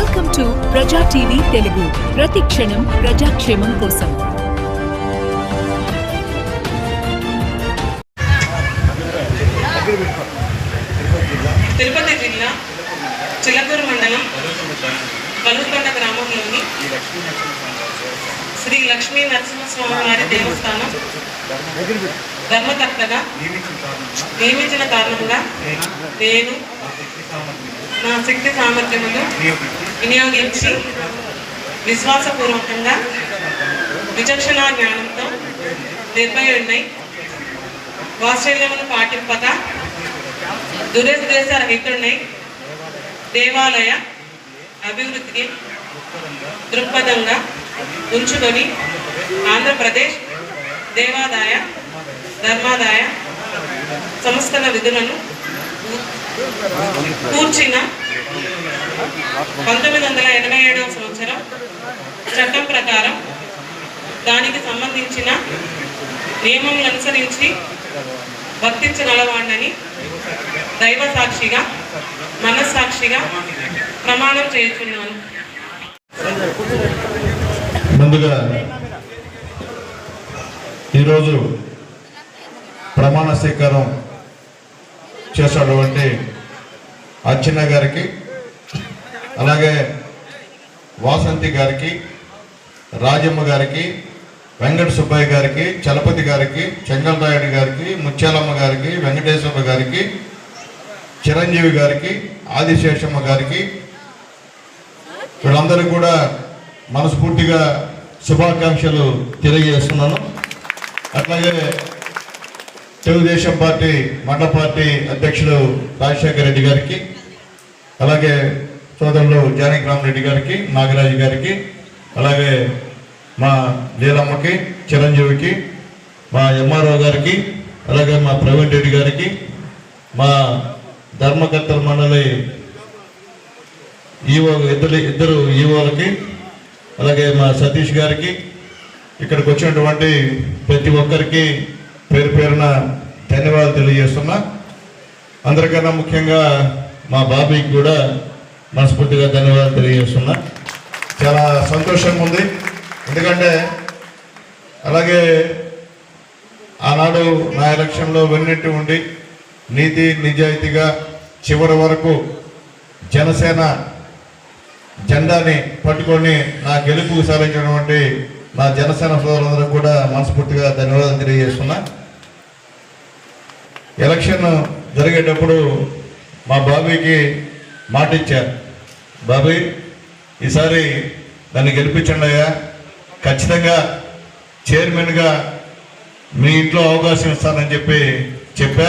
Welcome to Praja TV Telugu. ప్రతి క్షణం ప్రజాక్షేమం కోసం. తిరుపతి జిల్లా చిలకూరు మండలం కలుగుకొండ గ్రామంలోని శ్రీ లక్ష్మీ నరసింహస్వామి వారి దేవస్థానం ధర్మకర్తగా నియమించిన కారణంగా నేను నా శక్తి సామర్థ్యములు వినియోగించి విశ్వాసపూర్వకంగా విచక్షణ జ్ఞానంతో నిర్భయుడినై వాత్సల్యమును పాటింపక దురుద్దేశ రహితుడినై దేవాలయ అభివృద్ధికి దృక్పథంగా ఉంచుకొని ఆంధ్రప్రదేశ్ దేవాదాయ ధర్మాదాయ సంస్థల విధులను కూర్చిన పంతొమ్మిది వందల ఎనభై ఏడవ సంవత్సరం చట్టం ప్రకారం దానికి సంబంధించిన నియమములు అనుసరించి వర్తించగలవాడినని దైవ సాక్షిగా మనస్సాక్షిగా ప్రమాణం చేస్తున్నాను ముందుగా ఈరోజు ప్రమాణ స్వీకారం చేసినటువంటి అర్చన గారికి అలాగే వాసంతి గారికి రాజమ్మ గారికి వెంకట సుబ్బయ్య గారికి చలపతి గారికి చెంగల్రాయుడు గారికి ముత్యాలమ్మ గారికి వెంకటేశ్వర గారికి చిరంజీవి గారికి ఆదిశేషమ్మ గారికి వీళ్ళందరూ కూడా మనస్ఫూర్తిగా శుభాకాంక్షలు తెలియజేస్తున్నాను. అట్లాగే తెలుగుదేశం పార్టీ మండల పార్టీ అధ్యక్షుడు రాజశేఖర రెడ్డి గారికి అలాగే సోదరులు జానకి గారికి నాగరాజు గారికి అలాగే మా లీలమ్మకి చిరంజీవికి మా ఎంఆర్ఓ గారికి అలాగే మా ప్రవీణ్ రెడ్డి గారికి మా ధర్మకర్తల మండలి ఈవో ఇద్దరు ఇద్దరు ఈవోలకి అలాగే మా సతీష్ గారికి ఇక్కడికి వచ్చినటువంటి ప్రతి ఒక్కరికి పేరు పేరున ధన్యవాదాలు తెలియజేస్తున్నా. అందరికన్నా ముఖ్యంగా మా బాబీకి కూడా మనస్ఫూర్తిగా ధన్యవాదాలు తెలియజేస్తున్నా. చాలా సంతోషంగా ఉంది. ఎందుకంటే అలాగే ఆనాడు నా ఎలక్షన్లో వెన్నట్టు ఉండి నీతి నిజాయితీగా చివరి వరకు జనసేన జెండాని పట్టుకొని నా గెలుపుకు సాధించినటువంటి నా జనసేన సోదరులందరూ కూడా మనస్ఫూర్తిగా ధన్యవాదాలు తెలియజేస్తున్నా. ఎలక్షన్ జరిగేటప్పుడు మా బాబీకి మాట ఇచ్చారు బాబీ ఈసారి దాన్ని గెలిపించండి అయ్యా. ఖచ్చితంగా చైర్మన్గా మీ ఇంట్లో అవకాశం ఇస్తానని చెప్పి చెప్పా.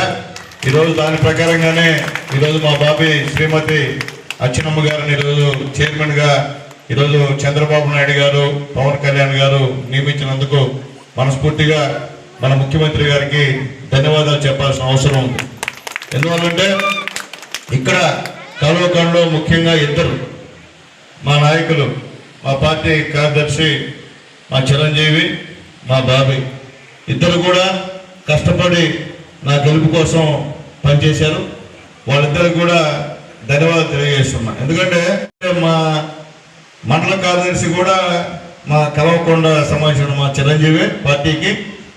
ఈరోజు దాని ప్రకారంగానే ఈరోజు మా బాబీ శ్రీమతి అచ్చినమ్మ గారిని ఈరోజు చైర్మన్గా ఈరోజు చంద్రబాబు నాయుడు గారు పవన్ కళ్యాణ్ గారు నియమించినందుకు మనస్ఫూర్తిగా మన ముఖ్యమంత్రి గారికి ధన్యవాదాలు చెప్పాల్సిన అవసరం ఉంది. ఎందువల్లంటే ఇక్కడ కలవకంలో ముఖ్యంగా ఇద్దరు మా నాయకులు మా పార్టీ కార్యదర్శి మా చిరంజీవి మా బాబీ. ఇద్దరు కూడా కష్టపడి నా గెలుపు కోసం పనిచేశారు. వాళ్ళిద్దరికి కూడా ధన్యవాదాలు తెలియజేస్తున్నా. ఎందుకంటే మా మండల కార్యదర్శి కూడా మా కలవకొండ సంబంధించిన మా చిరంజీవి పార్టీకి.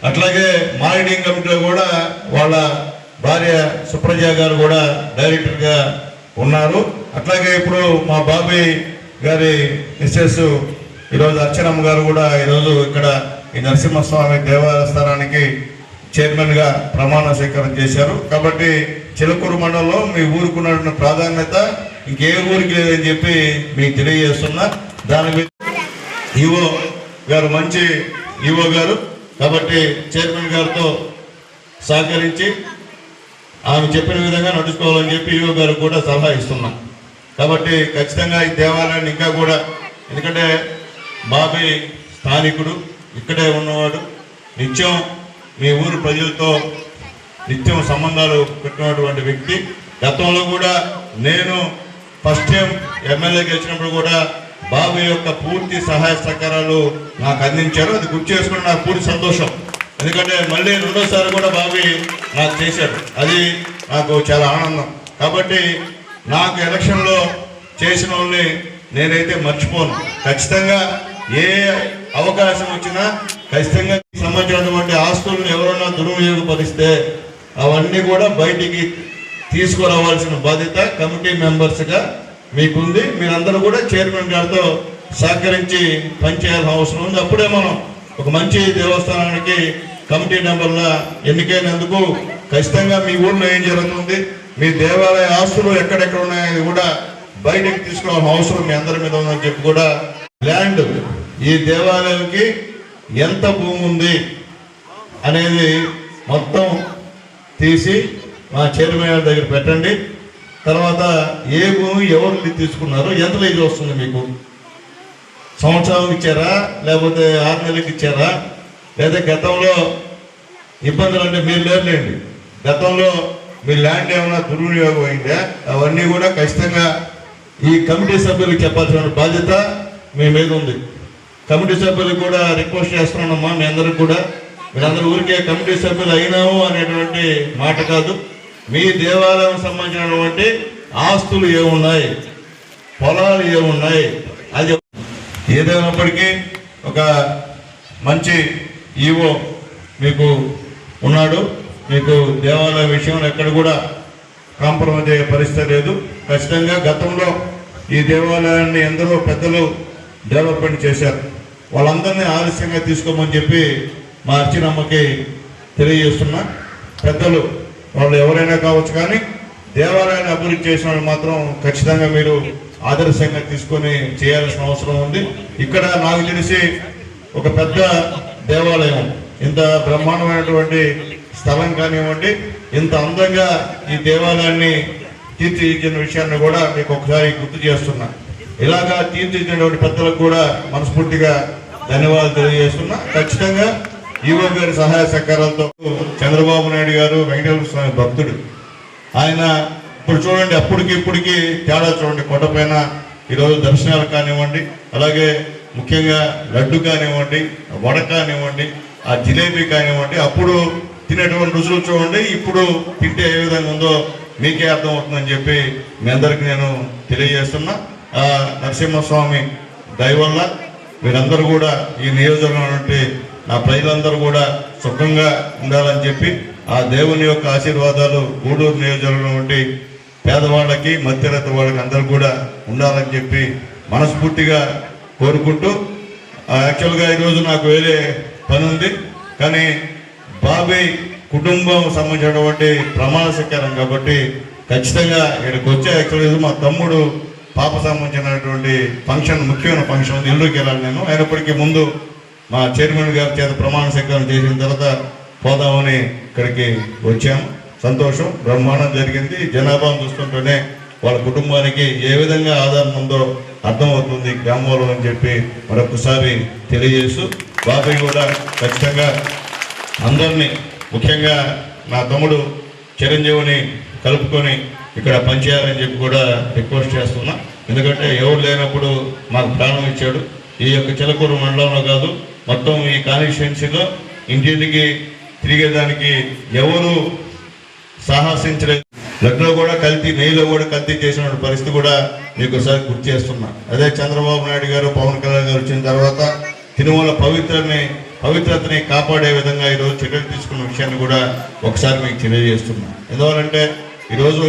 అట్లాగే మానిటరింగ్ కమిటీలో కూడా వాళ్ళ భార్య సుప్రజ గారు కూడా డైరెక్టర్గా ఉన్నారు. అట్లాగే ఇప్పుడు మా బాబాయ్ గారి మిస్సెస్ ఈరోజు అర్చనమ్మ గారు కూడా ఈరోజు ఇక్కడ ఈ నరసింహస్వామి దేవస్థానానికి చైర్మన్గా ప్రమాణ స్వీకారం చేశారు. కాబట్టి చిలకూరు మండలంలో మీ ఊరికి ఉన్న ప్రాధాన్యత ఇంకే ఊరికి లేదని చెప్పి మీకు తెలియజేస్తున్నా. దాని మీద ఈవో గారు మంచి ఈవో గారు కాబట్టి చైర్మన్ గారితో సహకరించి ఆమె చెప్పిన విధంగా నడుచుకోవాలని చెప్పి ఈవో గారు కూడా సలహా ఇస్తున్నాం. కాబట్టి ఖచ్చితంగా ఈ దేవాలయాన్ని ఇంకా కూడా ఎందుకంటే బాబాయ్ స్థానికుడు ఇక్కడే ఉన్నవాడు. నిత్యం మీ ఊరు ప్రజలతో నిత్యం సంబంధాలు పెట్టినటువంటి వ్యక్తి. గతంలో కూడా నేను ఫస్ట్ టైం ఎమ్మెల్యేకి వచ్చినప్పుడు కూడా బాబు యొక్క పూర్తి సహాయ సహకారాలు నాకు అందించారు. అది గుర్తు చేసుకుని నాకు పూర్తి సంతోషం. ఎందుకంటే మళ్ళీ రెండోసారి కూడా బాబు నాకు చేశాడు అది నాకు చాలా ఆనందం. కాబట్టి నాకు ఎలక్షన్లో చేసిన వాళ్ళని నేనైతే మర్చిపోను. ఖచ్చితంగా ఏ అవకాశం వచ్చినా ఖచ్చితంగా సంబంధించినటువంటి ఆస్తులను ఎవరైనా దుర్వినియోగపరిస్తే అవన్నీ కూడా బయటికి తీసుకురావాల్సిన బాధ్యత కమిటీ మెంబర్స్గా మీకుంది మీరందరూ కూడా చైర్మన్ గారితో సహకరించి పనిచేయాల్సిన అవసరం ఉంది. అప్పుడే మనం ఒక మంచి దేవస్థానానికి కమిటీ మెంబర్ల ఎన్నికైనందుకు ఖచ్చితంగా మీ ఊళ్ళో ఏం జరుగుతుంది మీ దేవాలయ ఆస్తులు ఎక్కడెక్కడ ఉన్నాయని కూడా బయటకు తీసుకోవాల్సిన అవసరం మీ అందరి మీద ఉందని చెప్పి కూడా ల్యాండ్ ఈ దేవాలయంకి ఎంత భూమి ఉంది అనేది మొత్తం తీసి మా చైర్మన్ గారి దగ్గర పెట్టండి. తర్వాత ఏ భూమి ఎవరు తీసుకున్నారు ఎంత లీజు వస్తుంది మీకు? సంవత్సరం ఇచ్చారా లేకపోతే ఆరు నెలలకు ఇచ్చారా? లేదా గతంలో ఇబ్బందులు అంటే మీరు లేరులేండి. గతంలో మీ ల్యాండ్ ఏమైనా దుర్వినియోగం అయిందా? అవన్నీ కూడా ఖచ్చితంగా ఈ కమిటీ సభ్యులకు చెప్పాల్సిన బాధ్యత మీ మీద ఉంది. కమిటీ సభ్యులకు కూడా రిక్వెస్ట్ చేస్తున్నానమ్మా మీ అందరికి కూడా. మీరందరూ ఊరికే కమిటీ సభ్యులు అయినాము అనేటువంటి మాట కాదు. మీ దేవాలయం సంబంధించినటువంటి ఆస్తులు ఏమున్నాయి? పొలాలు ఏమున్నాయి? అది ఏదైనప్పటికీ ఒక మంచి ఈవో మీకు ఉన్నాడు. మీకు దేవాలయ విషయంలో ఎక్కడ కూడా కాంప్రమైజ్ అయ్యే పరిస్థితి లేదు. ఖచ్చితంగా గతంలో ఈ దేవాలయాన్ని ఎందరో పెద్దలు డెవలప్మెంట్ చేశారు. వాళ్ళందరినీ ఆలస్యంగా తీసుకోమని చెప్పి మా అర్చనమ్మకి తెలియజేస్తున్నా. పెద్దలు వాళ్ళు ఎవరైనా కావచ్చు కానీ దేవాలయాన్ని అభివృద్ధి చేసిన వాళ్ళు మాత్రం ఖచ్చితంగా మీరు ఆదర్శంగా తీసుకొని చేయాల్సిన అవసరం ఉంది. ఇక్కడ నాకు తెలిసి ఒక పెద్ద దేవాలయం ఇంత బ్రహ్మాండమైనటువంటి స్థలం కానివ్వండి ఇంత అందంగా ఈ దేవాలయాన్ని తీర్చిదిద్దిన విషయాన్ని కూడా మీకు ఒకసారి గుర్తు చేస్తున్నా. ఇలాగా తీర్చిదిద్దినటువంటి పెద్దలకు కూడా మనస్ఫూర్తిగా ధన్యవాదాలు తెలియజేస్తున్నా. ఖచ్చితంగా ఈవో గారి సహాయ సహకారాలతో చంద్రబాబు నాయుడు గారు వెంకటేశ్వర స్వామి భక్తుడు. ఆయన ఇప్పుడు చూడండి అప్పటికి ఇప్పటికి తేడా చూడండి. కొండపైన ఈరోజు దర్శనాలు కానివ్వండి అలాగే ముఖ్యంగా లడ్డు కానివ్వండి వడ కానివ్వండి ఆ జిలేబీ కానివ్వండి అప్పుడు తినేటువంటి రుచులు చూడండి ఇప్పుడు తింటే ఏ విధంగా ఉందో మీకే అర్థం అవుతుందని చెప్పి మీ అందరికీ నేను తెలియజేస్తున్నా. ఆ నరసింహస్వామి దయ వల్ల మీరందరూ కూడా ఈ నియోజకవర్గం ఆ ప్రజలందరూ కూడా సుఖంగా ఉండాలని చెప్పి ఆ దేవుని యొక్క ఆశీర్వాదాలు గూడూరు నియోజకవర్గం వంటి పేదవాళ్ళకి మధ్యరత వాళ్ళకి అందరూ కూడా ఉండాలని చెప్పి మనస్ఫూర్తిగా కోరుకుంటూ ఆ, యాక్చువల్గా ఈరోజు నాకు వేరే పని ఉంది. కానీ బాబాయ్ కుటుంబం సంబంధించినటువంటి ప్రమాణ స్వీకారం కాబట్టి ఖచ్చితంగా ఇక్కడికి వచ్చే యాక్చువల్గా మా తమ్ముడు పాప సంబంధించినటువంటి ఫంక్షన్ ముఖ్యమైన ఫంక్షన్ ఉంది. ఇల్లుకి వెళ్ళాలి నేను. అయినప్పటికీ ముందు మా చైర్మన్ గారి చేత ప్రమాణ స్వీకారం చేసిన తర్వాత పోదామని ఇక్కడికి వచ్చాము సంతోషం బ్రహ్మాండం జరిగింది. జనాభాను చూస్తుంటేనే వాళ్ళ కుటుంబానికి ఏ విధంగా ఆధారం ఉందో అర్థమవుతుంది గ్రామంలో అని చెప్పి మరొకసారి తెలియజేస్తూ బాబాయ్ కూడా ఖచ్చితంగా అందరినీ ముఖ్యంగా నా తమ్ముడు చిరంజీవిని కలుపుకొని ఇక్కడ పనిచేయాలని చెప్పి కూడా రిక్వెస్ట్ చేస్తున్నా. ఎందుకంటే ఎవరు లేనప్పుడు మాకు ప్రాణం ఇచ్చాడు. ఈ యొక్క చిలకూరు మండలంలో కాదు మొత్తం ఈ కాన్స్టిట్యున్సీలో ఇంటింటికి తిరిగేదానికి ఎవరు సాహసించలేదు. లగ్నో కూడా కల్తీ నెయ్యిలో కూడా కల్తీ చేసిన పరిస్థితి కూడా మీకు ఒకసారి గుర్తు చేస్తున్నా. అదే చంద్రబాబు నాయుడు గారు పవన్ కళ్యాణ్ గారు వచ్చిన తర్వాత తిరుమల పవిత్రని పవిత్రతని కాపాడే విధంగా ఈరోజు చర్యలు తీసుకున్న విషయాన్ని కూడా ఒకసారి మీకు తెలియజేస్తున్నా. ఎందువల్లంటే ఈరోజు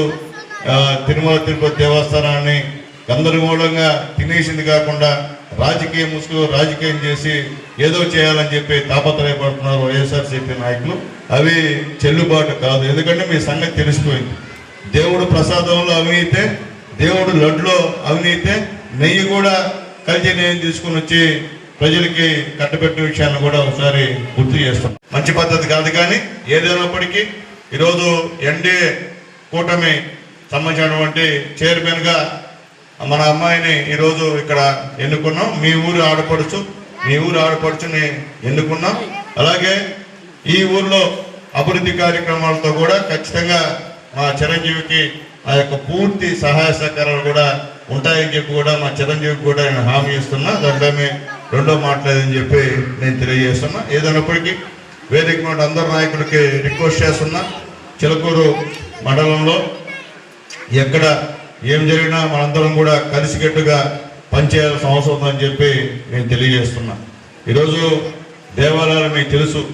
తిరుమల తిరుపతి దేవస్థానాన్ని గందరగోళంగా తినేసింది కాకుండా రాజకీయ ముసుగు రాజకీయం చేసి ఏదో చేయాలని చెప్పి తాపత్రయపడుతున్నారు వైఎస్ఆర్సీపీ నాయకులు. అవి చెల్లుబాటు కాదు. ఎందుకంటే మీ సంగతి తెలిసిపోయింది. దేవుడు ప్రసాదంలో అవినీతే దేవుడు లడ్లో అవినీతే నెయ్యి కూడా కలిసి నెయ్యి తీసుకుని వచ్చి ప్రజలకి కట్టబెట్టిన విషయాన్ని కూడా ఒకసారి గుర్తు చేస్తాం. మంచి పద్ధతి కాదు కానీ ఏదైనప్పటికీ ఈరోజు ఎన్డీఏ కూటమి సంబంధించినటువంటి చైర్మన్గా మన అమ్మాయిని ఈరోజు ఇక్కడ ఎన్నుకున్నాం. మీ ఊరు ఆడపడుచు మీ ఊరు ఆడపడుచుని ఎన్నుకున్నాం. అలాగే ఈ ఊర్లో అభివృద్ధి కార్యక్రమాలతో కూడా ఖచ్చితంగా మా చిరంజీవికి ఆ యొక్క పూర్తి సహాయ సహకారాలు కూడా ఉంటాయని చెప్పి కూడా మా చిరంజీవికి కూడా నేను హామీ ఇస్తున్నా. దాంట్లో రెండో మాట్లాడేదని చెప్పి నేను తెలియజేస్తున్నా. ఏదైనప్పటికీ వేదిక మీద అందరు నాయకులకి రిక్వెస్ట్ చేస్తున్నా. చిలకూరు మండలంలో ఎక్కడ ఏం జరిగినా మనందరం కూడా కలిసికట్టుగా పనిచేయాల్సిన అవసరం ఉందని చెప్పి నేను తెలియజేస్తున్నా. ఈరోజు దేవాలయాలు మీకు తెలుసు.